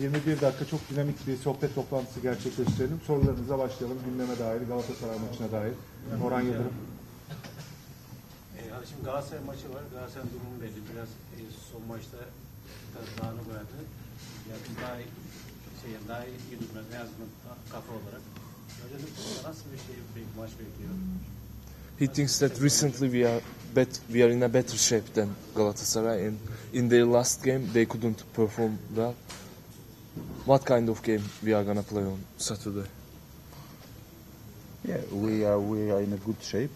21 dakika çok dinamik bir sohbet toplantısı gerçekleştirelim. Sorularınıza başlayalım. Gündeme dair, Galatasaray maçına dair. Orhan Yıldırım. E, hani şimdi Galatasaray maçı var. Galatasaray'ın durumu belli. Biraz e, son maçta biraz dağınık oynadı. Ya biz daha iyi, şey, daha iyi durumda en azından kafa olarak. Hocam nasıl bir şey bir maç bekliyor? He thinks that recently we are bet we are in a better shape than Galatasaray, and in their last game they couldn't perform well. What kind of game we are gonna play on Saturday? Yeah, we are we are in a good shape.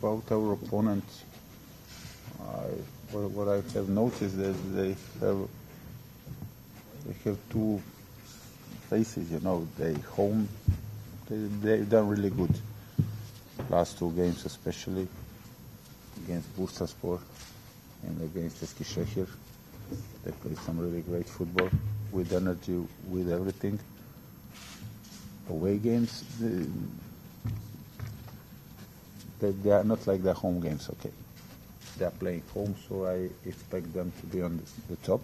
About our opponent, I, what, what I have noticed is they have they have two faces. You know, they home they they've done really good. Last two games, especially against Bursaspor and against Eskişehir, they play some really great football with energy, with everything away games, they, they are not like the home games. Okay, they are playing home, so I expect them to be on the, the top.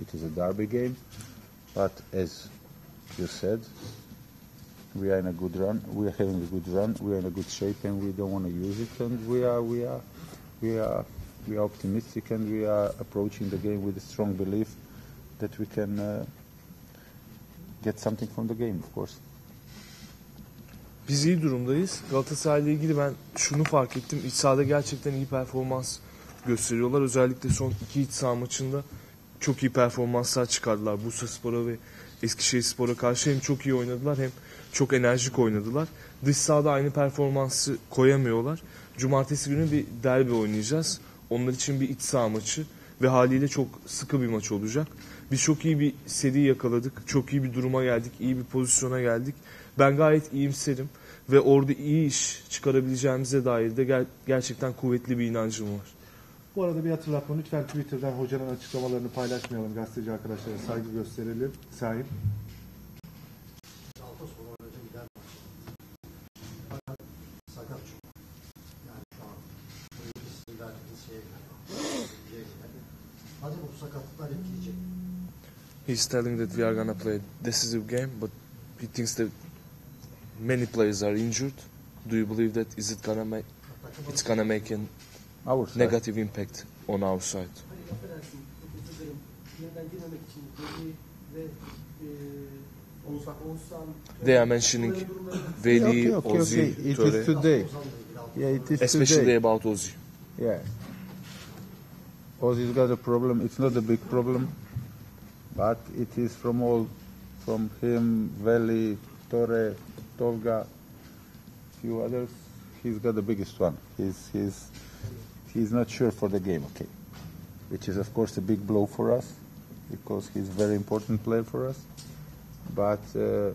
It is a derby game, but as you said, we are in a good run. We are having a good run. We are in a good shape, and we don't want to use it. And we are, we are, we are, we are optimistic, and we are approaching the game with a strong belief that we can uh, get something from the game, of course. Biz iyi durumdayız. Galatasaray ile ilgili ben şunu fark ettim. İç sahada gerçekten iyi performans gösteriyorlar. Özellikle son iki iç saha maçında çok iyi performanslar çıkardılar. Bursaspor'a ve Eskişehirspor'a karşı hem çok iyi oynadılar hem çok enerjik oynadılar. Dış sahada aynı performansı koyamıyorlar. Cumartesi günü bir derbi oynayacağız. Onlar için bir iç saha maçı ve haliyle çok sıkı bir maç olacak. Biz çok iyi bir seri yakaladık. Çok iyi bir duruma geldik. iyi bir pozisyona geldik. Ben gayet iyimserim ve orada iyi iş çıkarabileceğimize dair de ger- gerçekten kuvvetli bir inancım var. Bu arada bir hatırlatma lütfen Twitter'dan hocanın açıklamalarını paylaşmayalım. Gazeteci arkadaşlara saygı gösterelim. Sahip. Hadi bu sakatlıklar etkileyecek. He's telling that we are gonna play a decisive game, but he thinks that many players are injured. Do you believe that is it gonna make it's gonna make a Our negative impact on our side? Hani affedersin, çok özür dilerim. Yeniden girmemek için Veli ve Oğuzhan, Oğuzhan They are mentioning Veli, okay, okay, Ozzy, okay. It Töre, is today. Ozan'la ilgili altı. Yeah, it is especially today. about Ozzy. Yeah. Ozzy's got a problem. It's not a big problem, but it is from all, from him, Veli, Torre, Tolga, few others. He's got the biggest one. He's he's he's not sure for the game. Okay, which is of course a big blow for us because he's a very important player for us. But uh,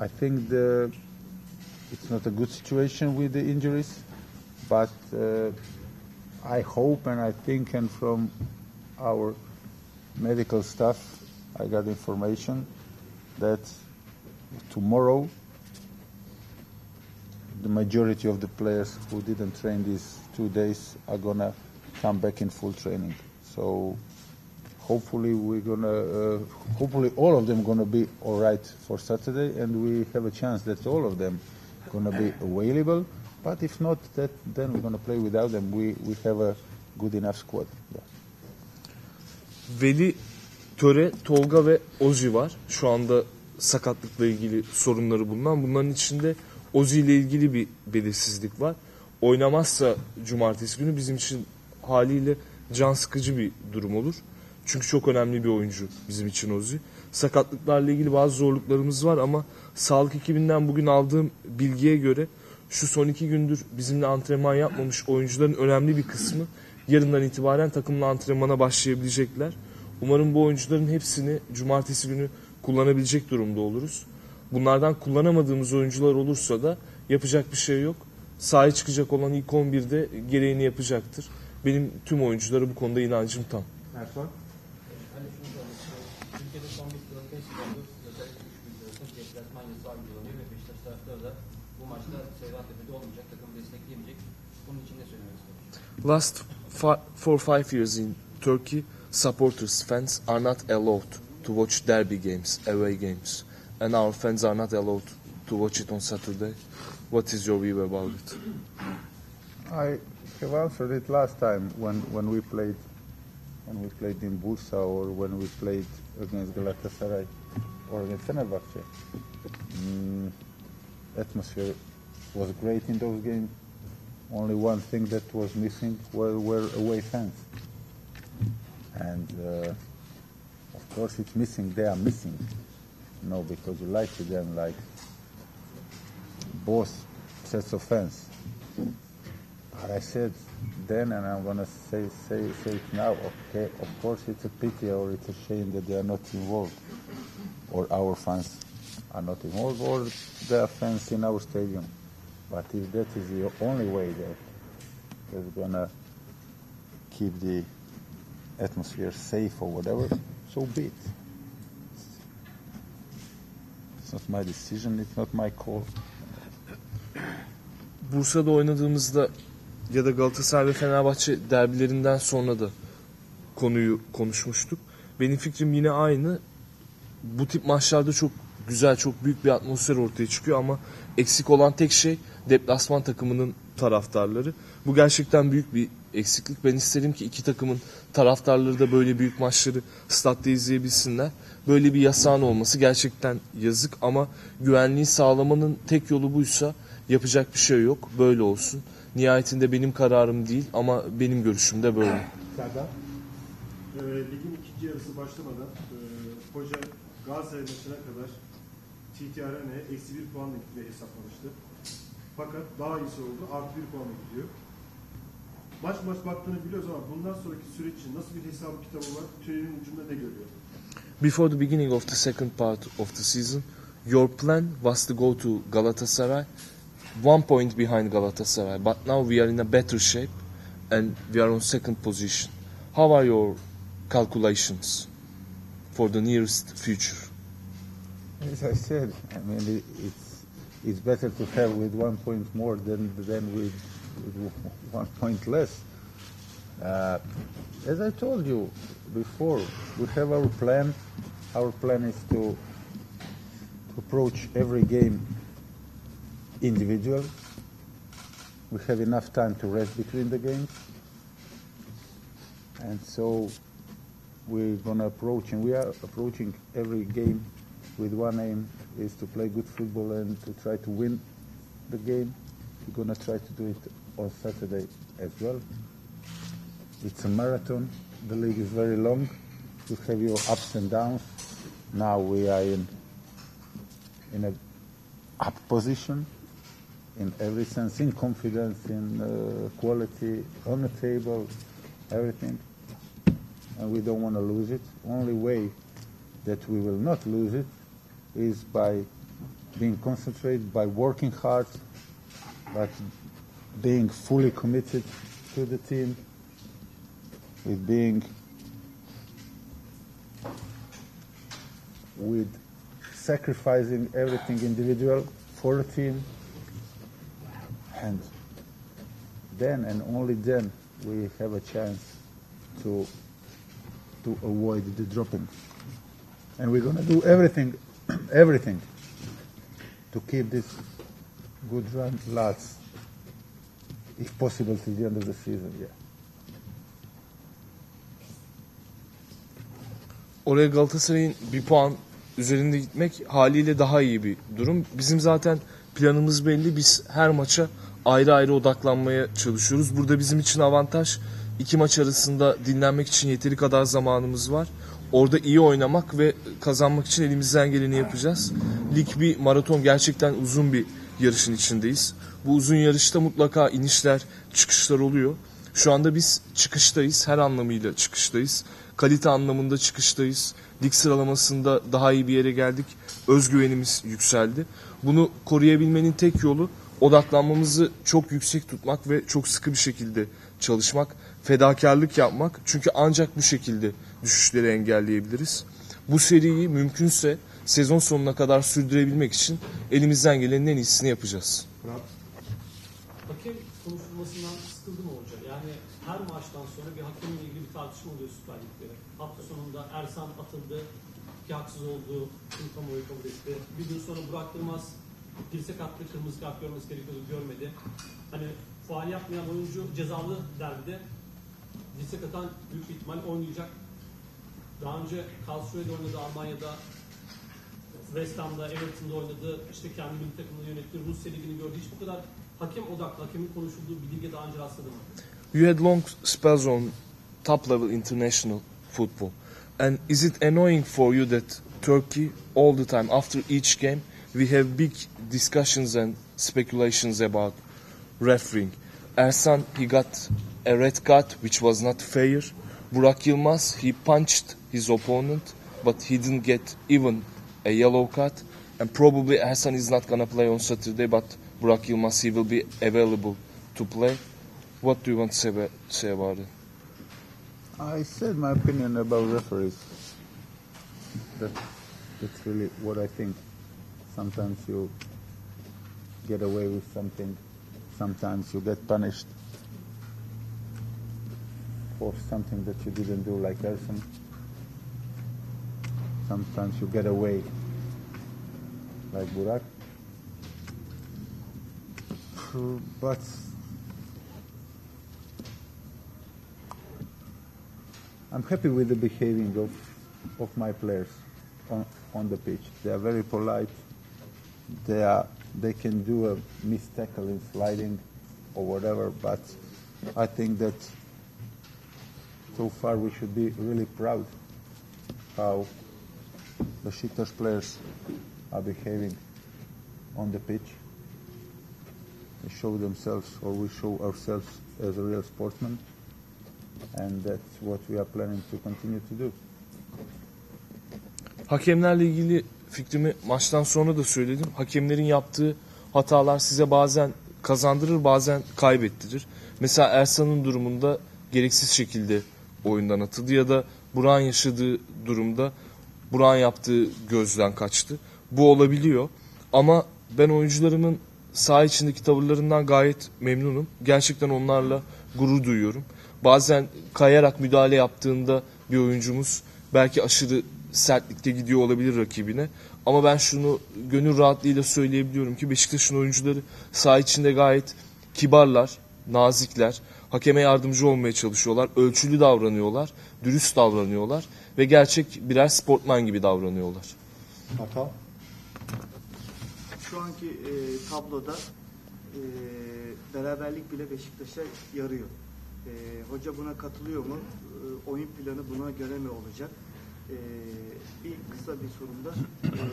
I think the it's not a good situation with the injuries, but uh, I hope and I think, and from our medical staff, I got information that tomorrow the majority of the players who didn't train these two days are gonna come back in full training. So hopefully we're gonna, uh, hopefully all of them gonna be all right for Saturday, and we have a chance that all of them gonna be available. But if not, that then we're gonna play without them. We we have a good enough squad. Yeah. Veli, Töre, Tolga ve Ozzy var. Şu anda sakatlıkla ilgili sorunları bulunan. Bunların içinde Ozzy ile ilgili bir belirsizlik var. Oynamazsa cumartesi günü bizim için haliyle can sıkıcı bir durum olur. Çünkü çok önemli bir oyuncu bizim için Ozzy. Sakatlıklarla ilgili bazı zorluklarımız var ama sağlık ekibinden bugün aldığım bilgiye göre şu son iki gündür bizimle antrenman yapmamış oyuncuların önemli bir kısmı yarından itibaren takımla antrenmana başlayabilecekler. Umarım bu oyuncuların hepsini cumartesi günü kullanabilecek durumda oluruz. Bunlardan kullanamadığımız oyuncular olursa da yapacak bir şey yok. Sahaya çıkacak olan ilk 11'de gereğini yapacaktır. Benim tüm oyunculara bu konuda inancım tam. Ertuğrul. Last fi- four five years in Turkey, supporters, fans are not allowed to watch derby games, away games, and our fans are not allowed to watch it on Saturday. What is your view about it? I have answered it last time when, when we played when we played in Bursa or when we played against Galatasaray or against Fenerbahce. Mm, atmosphere was great in those games. Only one thing that was missing were, were away fans. And uh, of course it's missing. They are missing. No, because you like to them like both sets of fans. But I said then, and I'm gonna say say say it now. Okay, of course it's a pity or it's a shame that they are not involved, or our fans are not involved, or are fans in our stadium. But if that is the only way that is gonna keep the atmosphere safe or whatever, so be it. It's not my decision. It's not my call. Bursa'da oynadığımızda ya da Galatasaray ve Fenerbahçe derbilerinden sonra da konuyu konuşmuştuk. Benim fikrim yine aynı. Bu tip maçlarda çok güzel, çok büyük bir atmosfer ortaya çıkıyor ama eksik olan tek şey deplasman takımının taraftarları. Bu gerçekten büyük bir eksiklik. Ben isterim ki iki takımın taraftarları da böyle büyük maçları statta izleyebilsinler. Böyle bir yasağın olması gerçekten yazık ama güvenliği sağlamanın tek yolu buysa yapacak bir şey yok. Böyle olsun. Nihayetinde benim kararım değil ama benim görüşüm de böyle. Serdar. Ee, ligin ikinci yarısı başlamadan e, hoca Galatasaray maçına kadar TTRN'e eksi bir puanla gitmeyi hesaplamıştı. Fakat daha iyisi oldu. Artı bir puanla gidiyor. Maç maç baktığını biliyoruz ama bundan sonraki süreç için nasıl bir hesap kitabı var? Tünelin ucunda ne görüyor? Before the beginning of the second part of the season, your plan was to go to Galatasaray, one point behind Galatasaray. But now we are in a better shape and we are on second position. How are your calculations for the nearest future? As I said, I mean, it, it's it's better to have with one point more than than with, with one point less. Uh, as I told you before, we have our plan. Our plan is to to approach every game individual. We have enough time to rest between the games, and so we're gonna approach, and we are approaching every game with one aim is to play good football and to try to win the game. We're gonna try to do it on Saturday as well. It's a marathon. The league is very long. You have your ups and downs. Now we are in in a up position in every sense, in confidence, in uh, quality, on the table, everything. And we don't want to lose it. Only way that we will not lose it is by being concentrated, by working hard, but being fully committed to the team, with being with sacrificing everything individual for the team, and then and only then we have a chance to to avoid the dropping. And we're going to do everything, everything to keep this good run lasts, if possible, till the end of the season. Yeah. Oraya Galatasaray'ın bir puan üzerinde gitmek haliyle daha iyi bir durum. Bizim zaten planımız belli. Biz her maça ayrı ayrı odaklanmaya çalışıyoruz. Burada bizim için avantaj iki maç arasında dinlenmek için yeteri kadar zamanımız var. Orada iyi oynamak ve kazanmak için elimizden geleni yapacağız. Lig bir maraton gerçekten uzun bir yarışın içindeyiz. Bu uzun yarışta mutlaka inişler, çıkışlar oluyor. Şu anda biz çıkıştayız. Her anlamıyla çıkıştayız. Kalite anlamında çıkıştayız. Lig sıralamasında daha iyi bir yere geldik. Özgüvenimiz yükseldi. Bunu koruyabilmenin tek yolu odaklanmamızı çok yüksek tutmak ve çok sıkı bir şekilde çalışmak, fedakarlık yapmak. Çünkü ancak bu şekilde düşüşleri engelleyebiliriz. Bu seriyi mümkünse sezon sonuna kadar sürdürebilmek için elimizden gelenin en iyisini yapacağız. Fırat. Hakem konuşulmasından sıkıldı mı hoca? Yani her maçtan sonra bir hakemin ilgili bir tartışma oluyor Süper Lig'de. Hafta sonunda Ersan atıldı, ki haksız olduğu tüm kamuoyu kabul etti. Bir gün sonra Burak Yılmaz dirsek attı, kırmızı kart görmesi gerekiyordu, görmedi. Hani faal yapmayan oyuncu cezalı derbide dirsek atan büyük bir ihtimal oynayacak. Daha önce Karlsruhe'de oynadı, Almanya'da West Ham'da, Everton'da oynadı. İşte kendi milli takımını yönetti. Rusya Ligi'ni gördü. Hiç bu kadar hakem odaklı, hakemin konuşulduğu bir lige daha önce rastladı mı? You had long spells on top level international football. And is it annoying for you that Turkey, all the time, after each game, we have big discussions and speculations about refereeing? Ersan, he got a red card, which was not fair. Burak Yılmaz, he punched his opponent, but he didn't get even a yellow card. And probably Ersan is not going to play on Saturday, but Burak Yılmaz, he will be available to play. What do you want to say about, say about it? I said my opinion about referees. That, that's really what I think. Sometimes you get away with something. Sometimes you get punished for something that you didn't do, like Erson. Sometimes you get away, like Burak. Uh, but I'm happy with the behaving of, of my players on, on the pitch. They are very polite. They are they can do a missed tackle in sliding or whatever, but I think that so far we should be really proud how the Besiktas players are behaving on the pitch. They show themselves, or we show ourselves as a real sportsman and that's what we are planning to continue to do. Hakemlerle ilgili fikrimi maçtan sonra da söyledim. Hakemlerin yaptığı hatalar size bazen kazandırır bazen kaybettirir. Mesela Ersan'ın durumunda gereksiz şekilde oyundan atıldı ya da Burak'ın yaşadığı durumda Burak'ın yaptığı gözden kaçtı. Bu olabiliyor ama ben oyuncularımın saha içindeki tavırlarından gayet memnunum. Gerçekten onlarla gurur duyuyorum. Bazen kayarak müdahale yaptığında bir oyuncumuz belki aşırı sertlikte gidiyor olabilir rakibine. Ama ben şunu gönül rahatlığıyla söyleyebiliyorum ki Beşiktaş'ın oyuncuları saha içinde gayet kibarlar, nazikler, hakeme yardımcı olmaya çalışıyorlar, ölçülü davranıyorlar, dürüst davranıyorlar ve gerçek birer sportman gibi davranıyorlar. Hata. Şu anki e, tabloda e, beraberlik bile Beşiktaş'a yarıyor. E, hoca buna katılıyor mu? E, oyun planı buna göre mi olacak? E, bir kısa bir sorumda e,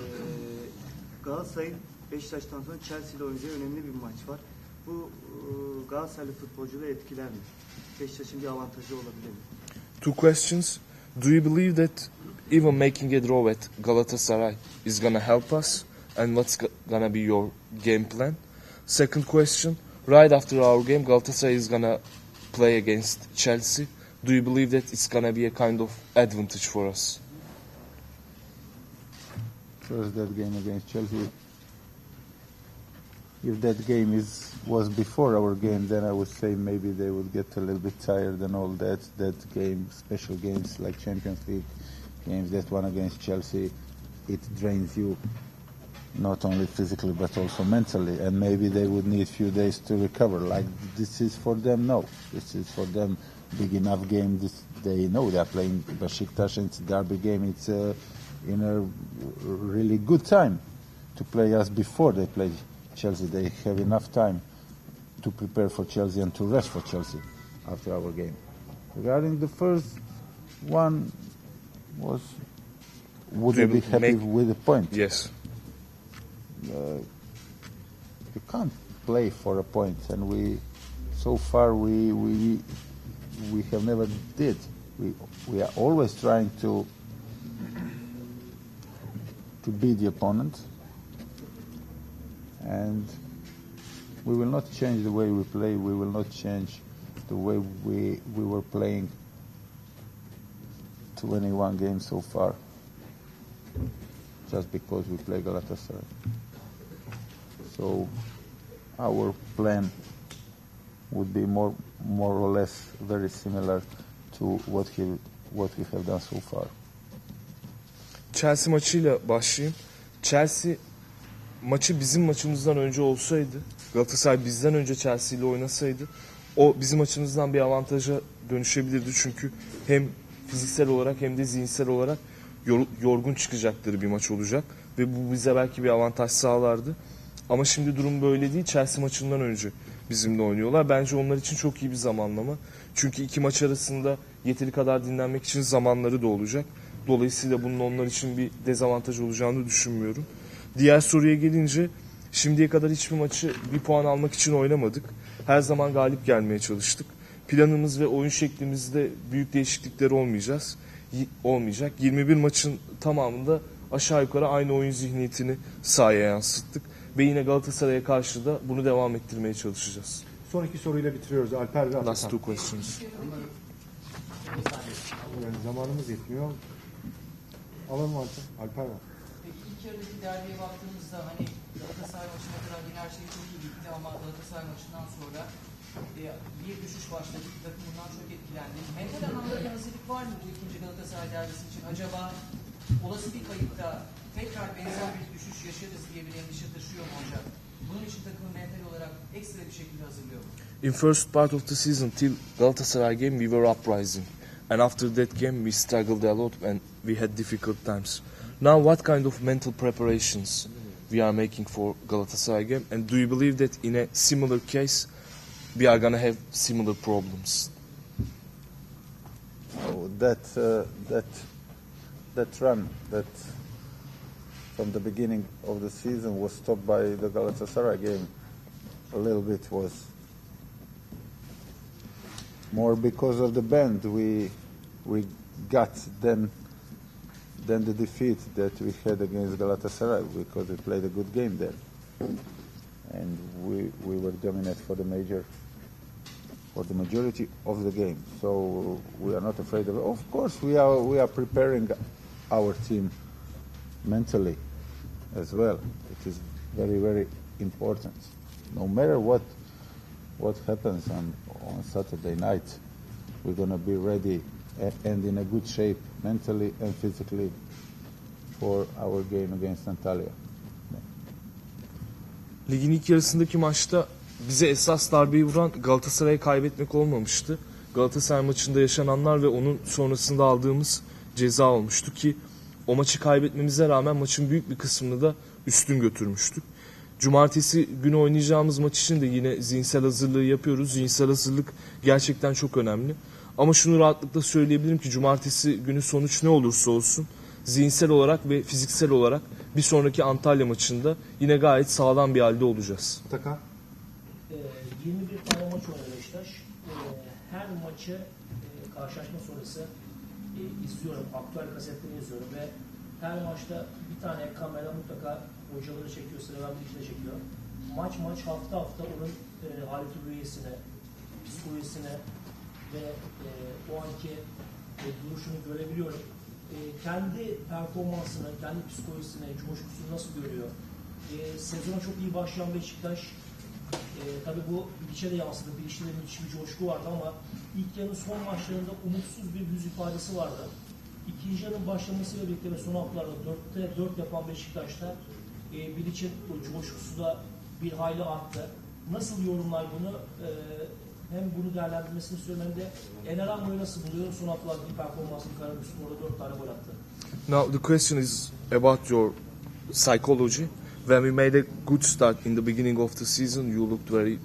Galatasaray'ın Beşiktaş'tan sonra Chelsea ile oynayacağı önemli bir maç var. Bu e, Galatasaraylı futbolcuları etkiler mi? Beşiktaş'ın bir avantajı olabilir mi? Two questions. Do you believe that even making a draw at Galatasaray is gonna help us? And what's go- gonna be your game plan? Second question. Right after our game, Galatasaray is gonna play against Chelsea. Do you believe that it's gonna be a kind of advantage for us? First, that game against Chelsea. If that game is was before our game, then I would say maybe they would get a little bit tired and all that. That game, special games like Champions League games, that one against Chelsea, it drains you not only physically but also mentally, and maybe they would need a few days to recover. Like this is for them, no. This is for them big enough game. This they know they are playing Besiktas and it's a derby game. It's uh, in a really good time to play us before they play Chelsea. They have enough time to prepare for Chelsea and to rest for Chelsea after our game. Regarding the first one, was would you be happy make- with the point? Yes. Uh, you can't play for a point, and we so far we we we have never did. We we are always trying to to beat the opponent, and we will not change the way we play. We will not change the way we we were playing 21 games so far, just because we play Galatasaray. So our plan would be more more or less very similar to what he what we have done so far. Chelsea maçıyla başlayayım. Chelsea maçı bizim maçımızdan önce olsaydı, Galatasaray bizden önce Chelsea ile oynasaydı o bizim maçımızdan bir avantaja dönüşebilirdi. Çünkü hem fiziksel olarak hem de zihinsel olarak yor- yorgun çıkacakları bir maç olacak ve bu bize belki bir avantaj sağlardı. Ama şimdi durum böyle değil. Chelsea maçından önce bizimle oynuyorlar. Bence onlar için çok iyi bir zamanlama. Çünkü iki maç arasında yeteri kadar dinlenmek için zamanları da olacak. Dolayısıyla bunun onlar için bir dezavantaj olacağını düşünmüyorum. Diğer soruya gelince şimdiye kadar hiçbir maçı bir puan almak için oynamadık. Her zaman galip gelmeye çalıştık. Planımız ve oyun şeklimizde büyük değişiklikler olmayacağız. Olmayacak. 21 maçın tamamında aşağı yukarı aynı oyun zihniyetini sahaya yansıttık. Ve yine Galatasaray'a karşı da bunu devam ettirmeye çalışacağız. Son iki soruyla bitiriyoruz. Alper ve Last Atakan. two questions. Yani zamanımız yetmiyor. Alalım Alper. Alper var. İlk yarıdaki derbiye baktığımızda hani Galatasaray maçına kadar yine her şey çok iyi gitti ama Galatasaray maçından sonra e, bir düşüş başladı. Takım bundan çok etkilendi. Mental anlamda bir hazırlık var mı bu ikinci Galatasaray derbisi için? Acaba olası bir kayıpta tekrar benzer bir düşüş yaşarız diye bir endişe taşıyor mu hocam? Bunun için takımı mental olarak ekstra bir şekilde hazırlıyor mu? In first part of the season, till Galatasaray game, we were uprising, and after that game, we struggled a lot and we had difficult times. Now, what kind of mental preparations we are making for Galatasaray game, and do you believe that in a similar case, we are gonna have similar problems? So that uh, that that run that from the beginning of the season was stopped by the Galatasaray game. A little bit was more because of the band we we got than than the defeat that we had against Galatasaray because we played a good game there and we we were dominant for the major for the majority of the game. So we are not afraid of it. Of course, we are we are preparing our team mentally as well. It is very very important. No matter what what happens on on Saturday night, we're going to be ready and in a good shape mentally and physically for our game against Antalya. Ligin ilk yarısındaki maçta bize esas darbeyi vuran Galatasaray'ı kaybetmek olmamıştı. Galatasaray maçında yaşananlar ve onun sonrasında aldığımız ceza olmuştu ki o maçı kaybetmemize rağmen maçın büyük bir kısmını da üstün götürmüştük. Cumartesi günü oynayacağımız maç için de yine zihinsel hazırlığı yapıyoruz. Zihinsel hazırlık gerçekten çok önemli. Ama şunu rahatlıkla söyleyebilirim ki cumartesi günü sonuç ne olursa olsun zihinsel olarak ve fiziksel olarak bir sonraki Antalya maçında yine gayet sağlam bir halde olacağız. Atakan. Ee, 21 tane maç oynadı Beşiktaş. Ee, her maçı e, karşılaşma sonrası e, izliyorum. Aktüel kasetleri izliyorum ve her maçta bir tane kamera mutlaka hocaları çekiyor, sıradan bir çekiyor. Maç maç hafta hafta onun e, haleti rüyesine, psikolojisine ve e, o anki e, duruşunu görebiliyorum. E, kendi performansını, kendi psikolojisini, coşkusunu nasıl görüyor? E, sezona çok iyi başlayan Beşiktaş e, tabii bu bilişe de yansıdı. Bilişte de müthiş bir coşku vardı ama ilk yarının son maçlarında umutsuz bir yüz ifadesi vardı. İkinci yarının başlamasıyla birlikte ve son haftalarda 4'te 4 yapan Beşiktaş'ta e, Bilic'in coşkusu da bir hayli arttı. Nasıl yorumlar bunu? E, hem bunu değerlendirmesini istiyorum hem de nasıl? Son haftalardaki performansını Karabükspor'da 4 tane gol attı. Now the question is about your psychology. When we made a good start in the beginning of the season, you looked very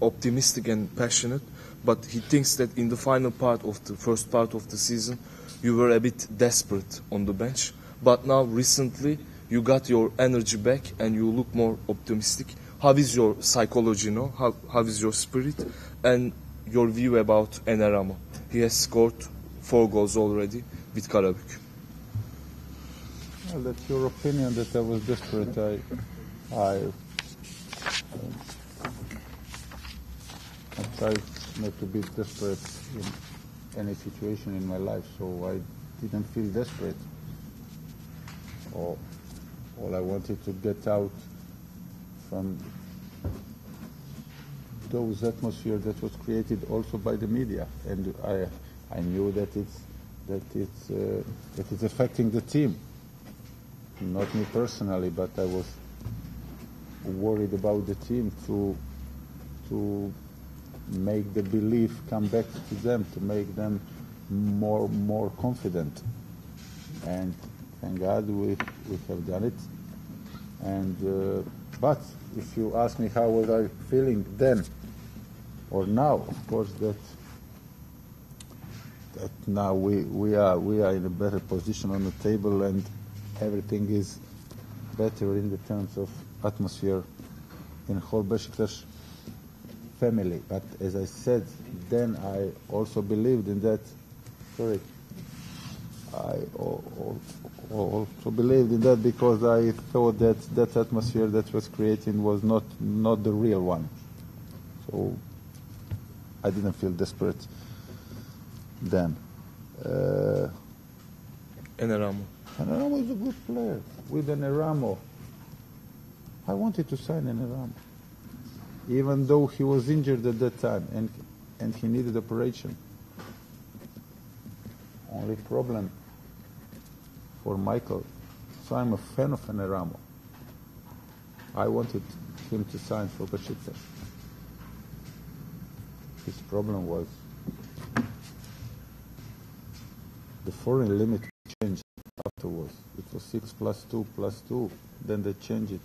optimistic and passionate. But he thinks that in the final part of the first part of the season, you were a bit desperate on the bench. But now recently, you got your energy back and you look more optimistic. How is your psychology now? How, how is your spirit? And your view about Eneramo? He has scored four goals already with Karabük. Well, that's your opinion that I was desperate. I, I, um, I tried not to be desperate in any situation in my life, so I didn't feel desperate. All, all I wanted to get out from those atmosphere that was created also by the media, and I, I knew that it's that it's uh, that it's affecting the team, not me personally, but I was worried about the team to to make the belief come back to them, to make them more more confident. And thank God we we have done it. And uh, but if you ask me how was I feeling then or now, of course that that now we, we are we are in a better position on the table and everything is better in the terms of atmosphere in whole Besiktas family. But as I said, then I also believed in that. Sorry. I also believed in that because I thought that that atmosphere that was created was not not the real one. So I didn't feel desperate then. Uh, Eneramo. Enramo is a good player. With Enramo, I wanted to sign Enramo, even though he was injured at that time and and he needed operation. Only problem for Michael. So I'm a fan of Enramo. I wanted him to sign for Besiktas. His problem was the foreign limit changed afterwards. It was 6 plus 2 plus 2. Then they changed it.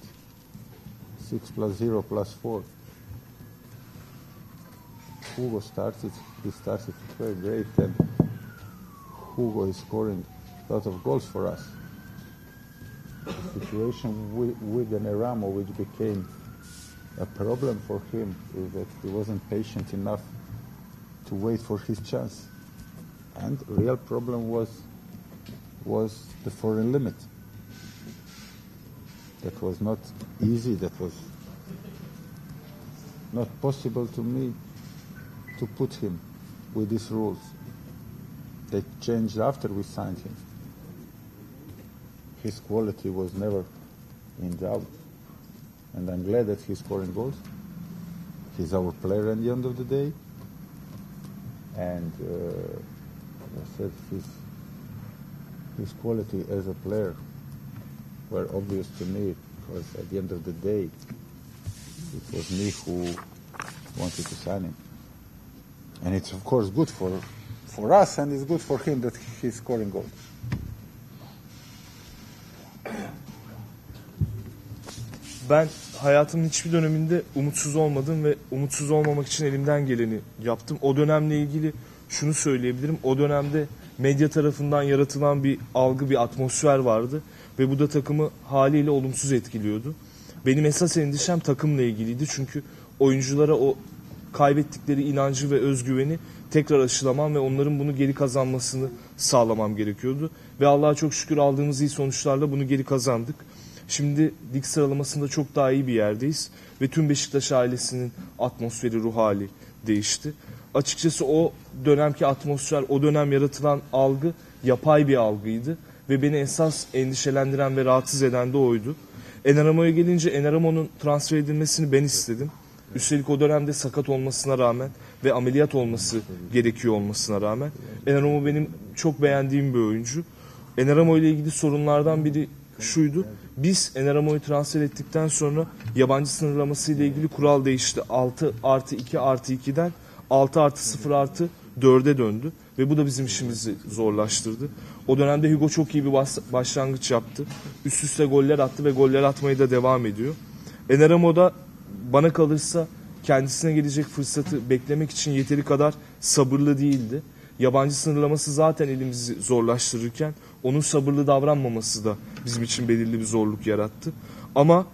6 plus 0 plus 4. Hugo started, he started very great and Hugo is scoring lot of goals for us. The situation with, with Eneramo, which became a problem for him, is that he wasn't patient enough to wait for his chance. And real problem was was the foreign limit. That was not easy. That was not possible to me to put him with these rules. They changed after we signed him. His quality was never in doubt, and I'm glad that he's scoring goals. He's our player at the end of the day, and uh, I said his his quality as a player were obvious to me because at the end of the day it was me who wanted to sign him. And it's of course good for for us and it's good for him that he's scoring goals. Ben hayatımın hiçbir döneminde umutsuz olmadım ve umutsuz olmamak için elimden geleni yaptım. O dönemle ilgili şunu söyleyebilirim. O dönemde medya tarafından yaratılan bir algı, bir atmosfer vardı ve bu da takımı haliyle olumsuz etkiliyordu. Benim esas endişem takımla ilgiliydi çünkü oyunculara o kaybettikleri inancı ve özgüveni tekrar aşılamam ve onların bunu geri kazanmasını sağlamam gerekiyordu. Ve Allah'a çok şükür aldığımız iyi sonuçlarla bunu geri kazandık. Şimdi lig sıralamasında çok daha iyi bir yerdeyiz ve tüm Beşiktaş ailesinin atmosferi, ruh hali değişti. Açıkçası o dönemki atmosfer, o dönem yaratılan algı yapay bir algıydı ve beni esas endişelendiren ve rahatsız eden de oydu. Eneramo'ya gelince Eneramo'nun transfer edilmesini ben istedim. Üstelik o dönemde sakat olmasına rağmen ve ameliyat olması gerekiyor olmasına rağmen Eneramo benim çok beğendiğim bir oyuncu. Eneramo ile ilgili sorunlardan biri şuydu. Biz Eneramo'yu transfer ettikten sonra yabancı sınırlaması ile ilgili kural değişti. 6 artı 2 artı 2'den 6 artı 0 artı 4'e döndü. Ve bu da bizim işimizi zorlaştırdı. O dönemde Hugo çok iyi bir başlangıç yaptı. Üst üste goller attı ve goller atmaya da devam ediyor. Eneramo da bana kalırsa kendisine gelecek fırsatı beklemek için yeteri kadar sabırlı değildi. Yabancı sınırlaması zaten elimizi zorlaştırırken onun sabırlı davranmaması da bizim için belirli bir zorluk yarattı. Ama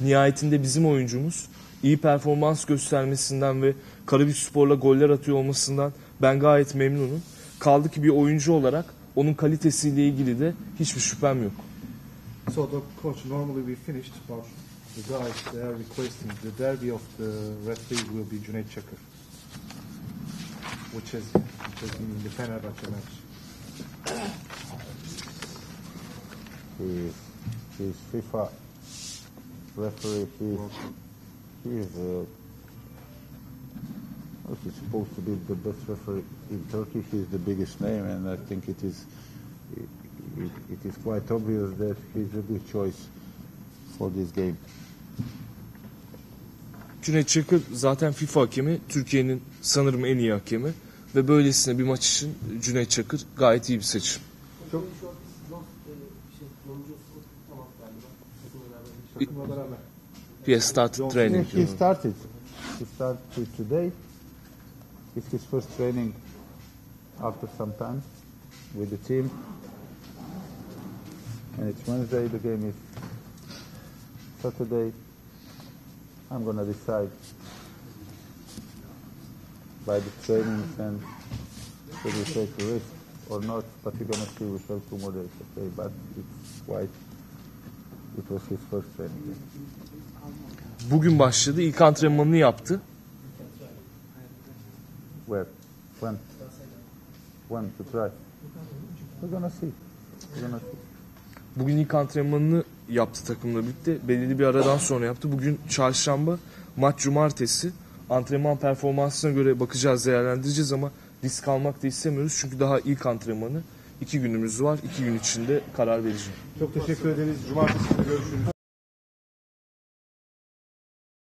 nihayetinde bizim oyuncumuz iyi performans göstermesinden ve Karabükspor'la goller atıyor olmasından ben gayet memnunum. Kaldı ki bir oyuncu olarak onun kalitesiyle ilgili de hiçbir şüphem yok. So the coach, normally we finished, but the guys they are requesting the derby of the referee will be Cüneyt Çakır, which is in the Fenerbahçe match. He, he's FIFA referee. He's, he's uh, He's supposed to be the best referee in Turkey. He's the biggest name, and I think it is it, it, it is quite obvious that he's a good choice for this game. Cüneyt Çakır zaten FIFA hakemi, Türkiye'nin sanırım en iyi hakemi ve böylesine bir maç için Cüneyt Çakır gayet iyi bir seçim. Çok şey. He has started training. he started. He started today. It's his first training after some time with the team. And it's Wednesday. The game is Saturday. I'm gonna decide by the trainings and should we take risk or not. See. We have two more days, okay? But it's quite. It was his first training. Bugün başladı, ilk antrenmanını yaptı. Where? When? When to try? We're gonna see. We're gonna see. Bugün ilk antrenmanını yaptı takımla birlikte. Belirli bir aradan sonra yaptı. Bugün çarşamba, maç cumartesi. Antrenman performansına göre bakacağız, değerlendireceğiz ama risk almak da istemiyoruz. Çünkü daha ilk antrenmanı. iki günümüz var. İki gün içinde karar vereceğim. Çok teşekkür ederiz. Cumartesi görüşürüz.